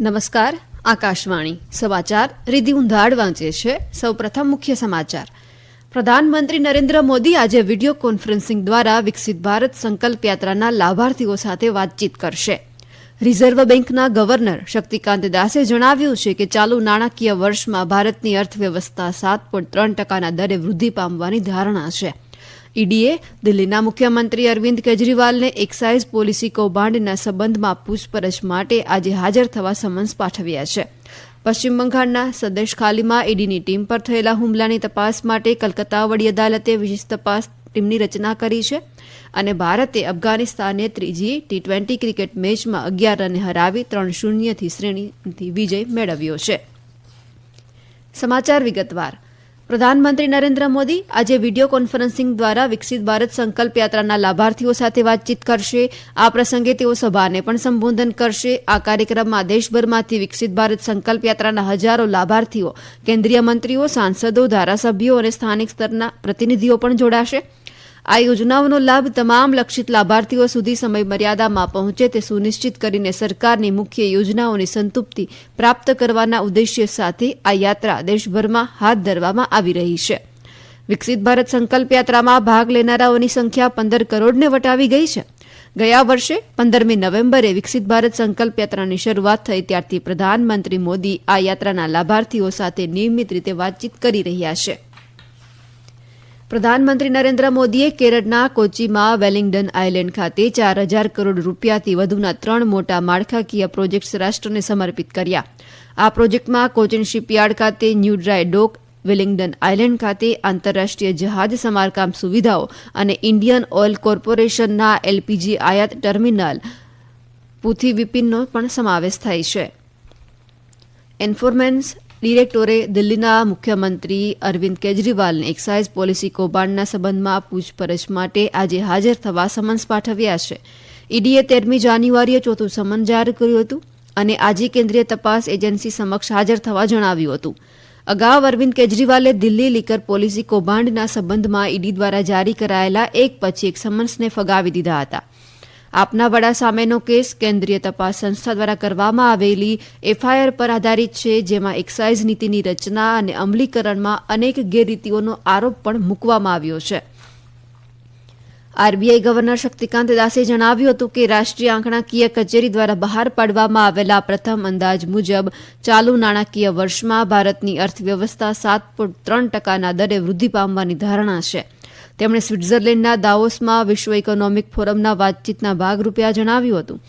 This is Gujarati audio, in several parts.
નમસ્કાર, આકાશવાણી. સમાચાર રિધિ ઉંધાડ વાંચે છે સૌપ્રથમ મુખ્ય સમાચાર. પ્રધાનમંત્રી નરેન્દ્ર મોદી આજે વીડિયો કોન્ફરન્સિંગ દ્વારા વિકસિત ભારત સંકલ્પ યાત્રાના લાભાર્થીઓ સાથે વાતચીત કરશે. રિઝર્વ બેંકના ગવર્નર શક્તિકાંત દાસે જણાવ્યું છે કે ચાલુ નાણાકીય વર્ષમાં ભારતની અર્થવ્યવસ્થા સાત પોઈન્ટ ત્રણ ટકાના દરે વૃદ્ધિ પામવાની ધારણા છે. ઈડીએ દિલ્હીના મુખ્યમંત્રી અરવિંદ કેજરીવાલને એક્સાઇઝ પોલિસી કૌભાંડના સંબંધમાં પૂછપરછ માટે આજે હાજર થવા સમન્સ પાઠવ્યા છે. પશ્ચિમ બંગાળના સદેશ ખાલીમાં ઈડીની ટીમ પર થયેલા હુમલાની તપાસ માટે કલકત્તા વડી અદાલતે વિશેષ તપાસ ટીમની રચના કરી છે અને ભારતે અફઘાનિસ્તાનને ત્રીજી ટી ટ્વેન્ટી ક્રિકેટ મેચમાં અગિયાર રને હરાવી ત્રણ શૂન્યથી શ્રેણીથી વિજય મેળવ્યો છે. સમાચાર વિગતવાર. પ્રધાનમંત્રી નરેન્દ્ર મોદી આજે વીડિયો કોન્ફરન્સિંગ દ્વારા વિકસિત ભારત સંકલ્પ યાત્રાના લાભાર્થીઓ સાથે વાતચીત કરશે. આ પ્રસંગે તેઓ સભાને પણ સંબોધન કરશે. આ કાર્યક્રમમાં દેશભરમાંથી વિકસિત ભારત સંકલ્પ યાત્રાના હજારો લાભાર્થીઓ, કેન્દ્રીય મંત્રીઓ, સાંસદો, ધારાસભ્યો અને સ્થાનિક સ્તરના પ્રતિનિધિઓ પણ જોડાશે. આ યોજનાઓનો લાભ તમામ લક્ષિત લાભાર્થીઓ સુધી સમય મર્યાદામાં પહોંચે તે સુનિશ્ચિત કરીને સરકારની મુખ્ય યોજનાઓની સંતૃપ્તિ પ્રાપ્ત કરવાના ઉદ્દેશ્ય સાથે આ યાત્રા દેશભરમાં હાથ ધરવામાં આવી રહી છે. વિકસિત ભારત સંકલ્પ યાત્રામાં ભાગ લેનારાઓની સંખ્યા પંદર કરોડને વટાવી ગઈ છે. ગયા વર્ષે પંદરમી નવેમ્બરે વિકસિત ભારત સંકલ્પ યાત્રાની શરૂઆત થઈ ત્યારથી પ્રધાનમંત્રી મોદી આ યાત્રાના લાભાર્થીઓ સાથે નિયમિત રીતે વાતચીત કરી રહ્યા છે. પ્રધાનમંત્રી નરેન્દ્ર મોદીએ કેરળના કોચીમાં વેલિંગડન આઇલેન્ડ ખાતે ચાર હજાર કરોડ રૂપિયાથી વધુના ત્રણ મોટા માળખાકીય પ્રોજેક્ટ્સ રાષ્ટ્રને સમર્પિત કર્યા. આ પ્રોજેક્ટમાં કોચિન શિપયાર્ડ ખાતે new dry dock Willingdon island ખાતે આંતરરાષ્ટ્રીય જહાજ સમારકામ સુવિધાઓ અને ઇન્ડિયન ઓઇલ કોર્પોરેશનના એલપીજી આયાત ટર્મિનલ પુથી વિપિનનો પણ સમાવેશ થાય છે. એન્ફોર્મેન્સ ડિરેક્ટોરે દિલ્હીના મુખ્યમંત્રી અરવિંદ કેજરીવાલને એક્સાઇઝ પોલિસી કૌભાંડના સંબંધમાં પૂછપરછ માટે આજે હાજર થવા સમન્સ પાઠવ્યા છે. ઈડીએ તેરમી જાન્યુઆરીએ ચોથું સમન જાહેર કર્યું હતું અને આજે કેન્દ્રીય તપાસ એજન્સી સમક્ષ હાજર થવા જણાવ્યું હતું. અગાઉ અરવિંદ કેજરીવાલે દિલ્હી લીકર પોલિસી કૌભાંડના સંબંધમાં ઈડી દ્વારા જારી કરાયેલા એક પછી એક સમન્સને ફગાવી દીધા હતા. આપના વડા સામેનો કેસ કેન્દ્રીય તપાસ સંસ્થા દ્વારા કરવામાં આવેલી એફઆઈઆર પર આધારિત છે, જેમાં એક્સાઇઝ નીતિની રચના અને અમલીકરણમાં અનેક ગેરરીતિઓનો આરોપ પણ મૂકવામાં આવ્યો છે. આરબીઆઈ ગવર્નર શક્તિકાંત દાસે જણાવ્યું હતું કે રાષ્ટ્રીય આંકડાકીય કચેરી દ્વારા બહાર પાડવામાં આવેલા પ્રથમ અંદાજ મુજબ ચાલુ નાણાકીય વર્ષમાં ભારતની અર્થવ્યવસ્થા સાત પોઈન્ટ ત્રણ ટકાના દરે વૃદ્ધિ પામવાની ધારણા છે. તેમણે સ્વિટ્ઝરલેન્ડના દાવોસમાં વિશ્વ ઇકોનોમિક ફોરમના વાતચીતના ભાગરૂપે આ જણાવ્યું હતું.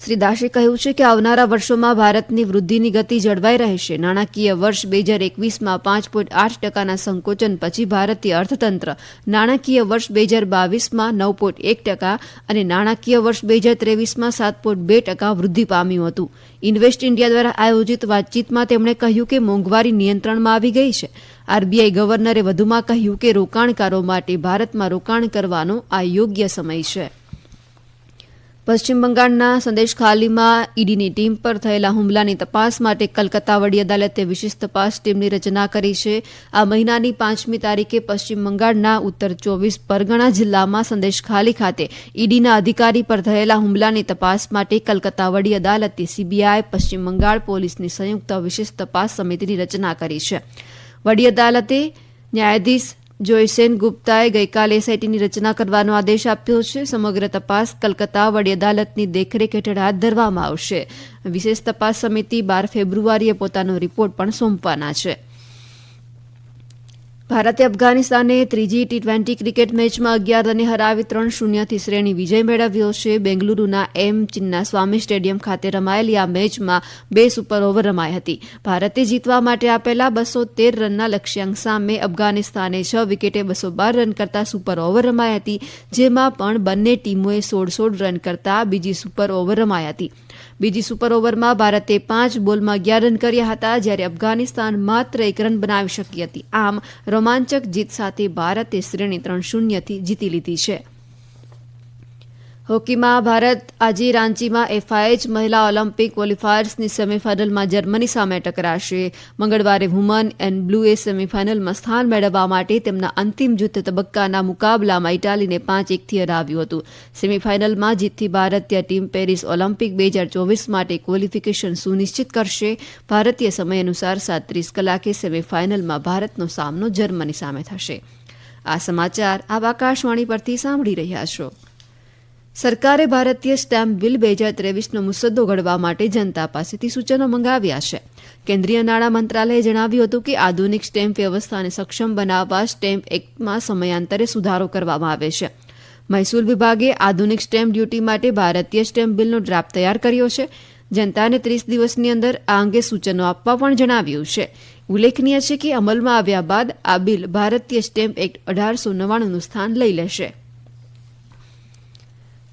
શ્રી દાસે કહ્યું છે કે આવનારા વર્ષોમાં ભારતની વૃદ્ધિની ગતિ જળવાઈ રહેશે. નાણાકીય વર્ષ બે હજાર એકવીસમાં પાંચ પોઈન્ટ આઠ ટકાના સંકોચન પછી ભારતીય અર્થતંત્ર નાણાકીય વર્ષ બે હજાર બાવીસમાં નવ પોઈન્ટ એક ટકા અને નાણાકીય વર્ષ બે હજાર ત્રેવીસમાં સાત પોઈન્ટ બે ટકા વૃદ્ધિ પામ્યું હતું. ઇન્વેસ્ટ ઇન્ડિયા દ્વારા આયોજિત વાતચીતમાં તેમણે કહ્યું કે મોંઘવારી નિયંત્રણમાં આવી ગઈ છે. આરબીઆઈ ગવર્નરે વધુમાં કહ્યું કે રોકાણકારો માટે ભારતમાં રોકાણ કરવાનો આ યોગ્ય સમય છે. પશ્ચિમ બંગાળના સંદેશ ખાલીમાં ઈડીની ટીમ પર થયેલા હુમલાની તપાસ માટે કલકત્તા વડી અદાલતે વિશેષ તપાસ ટીમની રચના કરી છે. આ મહિનાની પાંચમી તારીખે પશ્ચિમ બંગાળના ઉત્તર ચોવીસ પરગણા જિલ્લામાં સંદેશ ખાલી ખાતે ઈડીના અધિકારી પર થયેલા હુમલાની તપાસ માટે કલકત્તા વડી અદાલતે સીબીઆઈ, પશ્ચિમ બંગાળ પોલીસની સંયુક્ત વિશેષ તપાસ સમિતિની રચના કરી છે. વડી અદાલતે ન્યાયાધીશ જોયસેન ગુપ્તાએ ગઈકાલે એસઆઈટીની રચના કરવાનો આદેશ આપ્યો છે. સમગ્ર તપાસ કલકત્તા વડી અદાલતની દેખરેખ હેઠળ હાથ ધરવામાં આવશે. વિશેષ તપાસ સમિતિ બાર ફેબ્રુઆરીએ પોતાનો રિપોર્ટ પણ સોંપવાના છે. ભારતે અફઘાનિસ્તાને ત્રીજી ટી ટ્વેન્ટી ક્રિકેટ મેચમાં અગિયાર રને હરાવી ત્રણ શૂન્યથી શ્રેણી વિજય મેળવ્યો છે. બેંગલુરુના એમ ચિન્ના સ્વામી સ્ટેડિયમ ખાતે રમાયેલી આ મેચમાં બે સુપર ઓવર રમાઈ હતી. ભારતે જીતવા માટે આપેલા બસો તેર રનના લક્ષ્યાંક સામે અફઘાનિસ્તાને છ વિકેટે બસો બાર રન કરતા સુપર ઓવર રમાઈ હતી, જેમાં પણ બંને ટીમોએ સોળ સોળ રન કરતા બીજી સુપર ઓવર રમાઈ હતી. બીજી સુપર ઓવરમાં ભારતે પાંચ બોલમાં અગિયાર રન કર્યા હતા, જ્યારે અફઘાનિસ્તાન માત્ર એક રન બનાવી શકી હતી. આમ રોમાંચક જીત સાથે ભારતે શ્રેણી ત્રણ શૂન્યથી જીતી લીધી છે. હોકીમાં ભારત આજે રાંચીમાં એફઆઈએચ મહિલા ઓલિમ્પિક ક્વોલિફાયર્સની સેમીફાઇનલમાં જર્મની સામે ટકરાશે. મંગળવારે વુમન એન્ડ બ્લુએ સેમીફાઇનલમાં સ્થાન મેળવવા માટે તેમના અંતિમ જૂથ તબક્કાના મુકાબલામાં ઇટાલીને પાંચ એકથી હરાવ્યું હતું. સેમીફાઇનલમાં જીતથી ભારતીય ટીમ પેરિસ ઓલિમ્પિક બે હજાર ચોવીસ માટે ક્વોલિફિકેશન સુનિશ્ચિત કરશે. ભારતીય સમય અનુસાર સાત્રીસ કલાકે સેમીફાઇનલમાં ભારતનો સામનો જર્મની સામે થશે. આ સમાચાર આપ આકાશવાણી પરથી સાંભળી રહ્યા છો. સરકારે ભારતીય સ્ટેમ્પ બિલ બે હજાર ત્રેવીસનો મુસદ્દો ઘડવા માટે જનતા પાસેથી સૂચનો મંગાવ્યા છે. કેન્દ્રીય નાણાં મંત્રાલયે જણાવ્યું હતું કે આધુનિક સ્ટેમ્પ વ્યવસ્થાને સક્ષમ બનાવવા સ્ટેમ્પ એક્ટમાં સમયાંતરે સુધારો કરવામાં આવે છે. મહેસૂલ વિભાગે આધુનિક સ્ટેમ્પ ડ્યુટી માટે ભારતીય સ્ટેમ્પ બિલનો ડ્રાફ્ટ તૈયાર કર્યો છે. જનતાને ત્રીસ દિવસની અંદર આ અંગે સૂચનો આપવા પણ જણાવ્યું છે. ઉલ્લેખનીય છે કે અમલમાં આવ્યા બાદ આ બિલ ભારતીય સ્ટેમ્પ એક્ટ અઢારસો નવ્વાણુંનું સ્થાન લઈ લેશે.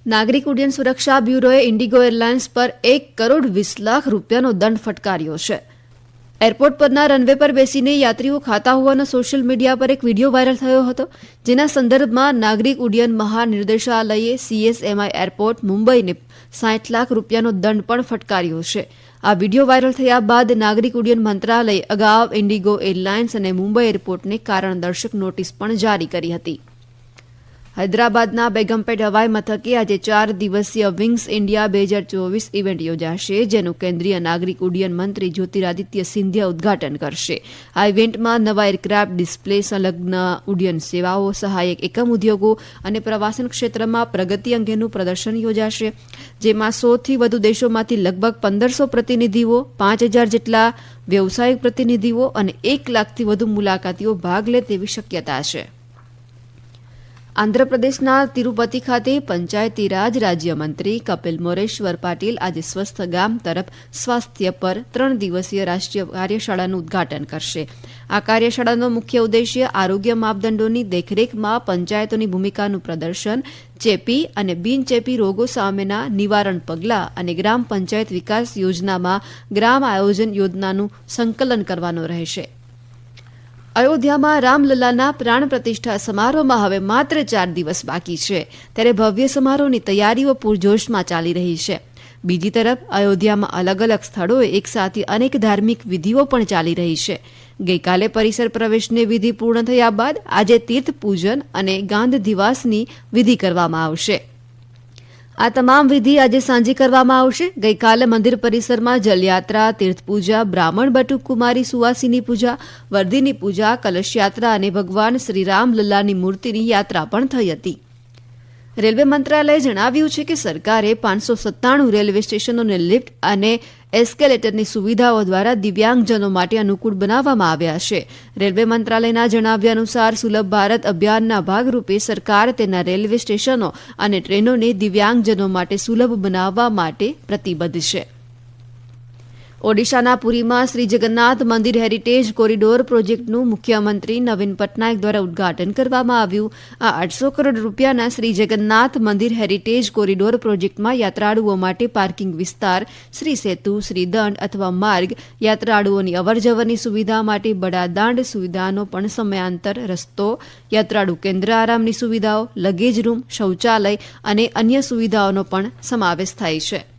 નાગરિક ઉડ્ડયન સુરક્ષા બ્યુરોએ ઇન્ડિગો એરલાઇન્સ પર એક કરોડ વીસ લાખ રૂપિયાનો દંડ ફટકાર્યો છે. એરપોર્ટ પરના રનવે પર બેસીને યાત્રીઓ ખાતા હોવાનો સોશિયલ મીડિયા પર એક વીડિયો વાયરલ થયો હતો, જેના સંદર્ભમાં નાગરિક ઉડ્ડયન મહાનિર્દેશાલયે સીએસએમઆઈ એરપોર્ટ મુંબઈને સાઠ લાખ રૂપિયાનો દંડ પણ ફટકાર્યો છે. આ વીડિયો વાયરલ થયા બાદ નાગરિક ઉડ્ડયન મંત્રાલયે અગાઉ ઇન્ડિગો એરલાઇન્સ અને મુંબઈ એરપોર્ટને કારણદર્શક નોટિસ પણ જારી કરી હતી. હૈદરાબાદના બેગમપેટ હવાઈ મથકે આજે ચાર દિવસીય વિંગ્સ ઇન્ડિયા બે હજાર ચોવીસ ઇવેન્ટ યોજાશે, જેનું કેન્દ્રીય નાગરિક ઉડ્ડયન મંત્રી જ્યોતિરાદિત્ય સિંધિયા ઉદઘાટન કરશે. આ ઇવેન્ટમાં નવા એરક્રાફ્ટ, ડિસ્પ્લે, સંલગ્ન ઉડ્ડયન સેવાઓ, સહાયક એકમ ઉદ્યોગો અને પ્રવાસન ક્ષેત્રમાં પ્રગતિ અંગેનું પ્રદર્શન યોજાશે. જેમાં સોથી વધુ દેશોમાંથી લગભગ પંદરસો પ્રતિનિધિઓ, પાંચ હજાર જેટલા વ્યવસાયિક પ્રતિનિધિઓ અને એક લાખથી વધુ મુલાકાતીઓ ભાગ લે તેવી શક્યતા છે. આંધ્રપ્રદેશના તિરુપતિ ખાતે પંચાયતી રાજ રાજ્યમંત્રી કપિલ મોરેશ્વર પાટીલ આજે સ્વસ્થ ગામ તરફ સ્વાસ્થ્ય પર ત્રણ દિવસીય રાષ્ટ્રીય કાર્યશાળાનું ઉદ્ઘાટન કરશે. આ કાર્યશાળાનો મુખ્ય ઉદ્દેશ્ય આરોગ્ય માપદંડોની દેખરેખમાં પંચાયતોની ભૂમિકાનું પ્રદર્શન, ચેપી અને બિનચેપી રોગો સામેના નિવારણ પગલાં અને ગ્રામ પંચાયત વિકાસ યોજનામાં ગ્રામ આયોજન યોજનાનું સંકલન કરવાનો રહેશે. અયોધ્યામાં રામલલ્લાના પ્રાણ પ્રતિષ્ઠા સમારોહમાં હવે માત્ર ચાર દિવસ બાકી છે. ત્યારે ભવ્ય સમારોહની તૈયારીઓ પૂરજોશમાં ચાલી રહી છે. બીજી તરફ, અયોધ્યામાં અલગ અલગ સ્થળોએ એકસાથે અનેક ધાર્મિક વિધિઓ પણ ચાલી રહી છે. ગઈકાલે પરિસર પ્રવેશની વિધિ પૂર્ણ થયા બાદ આજે તીર્થ પૂજન અને ગાંધ દિવાસની વિધિ કરવામાં આવશે. આ તમામ વિધિ આજે સાંજે કરવામાં આવશે. ગઈકાલે મંદિર પરિસરમાં જલયાત્રા, તીર્થપૂજા, બ્રાહ્મણ બટુક કુમારી, સુવાસીની પૂજા, વર્દીની પૂજા, કલશયાત્રા અને ભગવાન શ્રી રામલલ્લાની મૂર્તિની યાત્રા પણ થઈ હતી. રેલવે મંત્રાલયે જણાવ્યું છે કે સરકારે પાંચસો સત્તાણું રેલવે સ્ટેશનોને લિફ્ટ અને એસ્કેલેટરની સુવિધાઓ દ્વારા દિવ્યાંગજનો માટે અનુકૂળ બનાવવામાં આવ્યા છે. રેલવે મંત્રાલયના જણાવ્યા અનુસાર, સુલભ ભારત અભિયાનના ભાગરૂપે સરકાર તેના રેલવે સ્ટેશનો અને ટ્રેનોને દિવ્યાંગજનો માટે સુલભ બનાવવા માટે પ્રતિબદ્ધ છે. ઓડિશાના પુરીમાં શ્રી જગન્નાથ મંદિર હેરિટેજ કોરિડોર પ્રોજેક્ટનું મુખ્યમંત્રી નવીન પટનાયક દ્વારા ઉદ્ઘાટન કરવામાં આવ્યું. આ આઠસો કરોડ રૂપિયાના શ્રી જગન્નાથ મંદિર હેરિટેજ કોરિડોર પ્રોજેક્ટમાં યાત્રાળુઓ માટે પાર્કિંગ વિસ્તાર, શ્રી સેતુ, શ્રી અથવા માર્ગ, યાત્રાળુઓની અવરજવરની સુવિધા માટે બડાદાંડ સુવિધાનો પણ સમયાંતર રસ્તો, યાત્રાળુ કેન્દ્ર આરામની સુવિધાઓ, લગેજ રૂમ, શૌચાલય અને અન્ય સુવિધાઓનો પણ સમાવેશ થાય છે.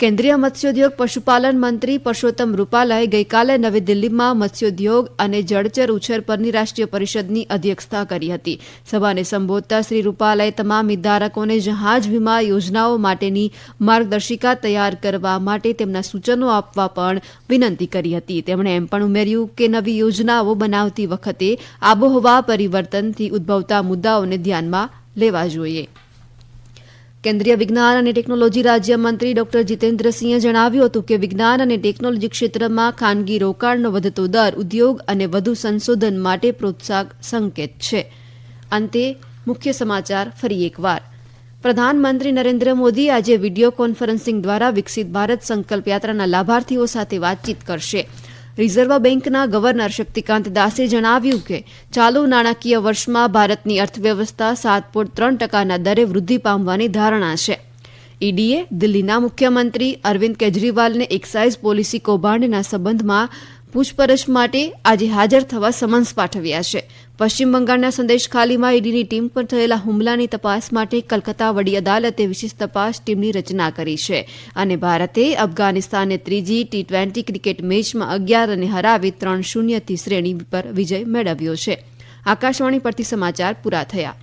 કેન્દ્રીય મત્સ્યોદ્યોગ પશુપાલન મંત્રી પરસોત્તમ રૂપાલાએ ગઈકાલે નવી દિલ્હીમાં મત્સ્યોદ્યોગ અને જળચર ઉછેર પરની રાષ્ટ્રીય પરિષદની અધ્યક્ષતા કરી હતી. સભાને સંબોધતા શ્રી રૂપાલાએ તમામ હિતધારકોને જહાજ વીમા યોજનાઓ માટેની માર્ગદર્શિકા તૈયાર કરવા માટે તેમના સૂચનો આપવા પણ વિનંતી કરી હતી. તેમણે એમ પણ ઉમેર્યું કે નવી યોજનાઓ બનાવતી વખતે આબોહવા પરિવર્તનથી ઉદ્ભવતા મુદ્દાઓને ધ્યાનમાં લેવા જોઈએ. કેન્દ્રીય વિજ્ઞાન અને ટેકનોલોજી રાજ્યમંત્રી ડોક્ટર જીતેન્દ્રસિંહે જણાવ્યું હતું કે વિજ્ઞાન અને ટેકનોલોજી ક્ષેત્રમાં ખાનગી રોકાણનો વધતો દર ઉદ્યોગ અને વધુ સંશોધન માટે પ્રોત્સાહક સંકેત છે. અંતે મુખ્ય સમાચાર ફરી એકવાર. પ્રધાનમંત્રી નરેન્દ્ર મોદી આજે વીડિયો કોન્ફરન્સિંગ દ્વારા વિકસિત ભારત સંકલ્પ યાત્રાના લાભાર્થીઓ સાથે વાતચીત કરશે. રિઝર્વ બેંકના ગવર્નર શક્તિકાંત દાસે જણાવ્યું કે, ચાલુ નાણાકીય વર્ષમાં ભારતની અર્થવ્યવસ્થા સાત પોઈન્ટ ત્રણ ટકાના દરે વૃદ્ધિ પામવાની ધારણા છે. ઈડીએ દિલ્હીના મુખ્યમંત્રી અરવિંદ કેજરીવાલને એક્સાઇઝ પોલિસી કૌભાંડના સંબંધમાં પૂછપરછ માટે આજે હાજર થવા સમન્સ પાઠવ્યા છે. પશ્ચિમ બંગાળના સંદેશ ખાલીમાં ઈડીની ટીમ પર થયેલા હુમલાની તપાસ માટે કલકત્તા વડી અદાલતે વિશેષ તપાસ ટીમની રચના કરી છે અને ભારતે અફઘાનિસ્તાનને ત્રીજી ટી ટ્વેન્ટી ક્રિકેટ મેચમાં અગિયાર રને હરાવી ત્રણ શૂન્યથી શ્રેણી પર વિજય મેળવ્યો છે. આકાશવાણી પરથી સમાચાર પૂરા થયા.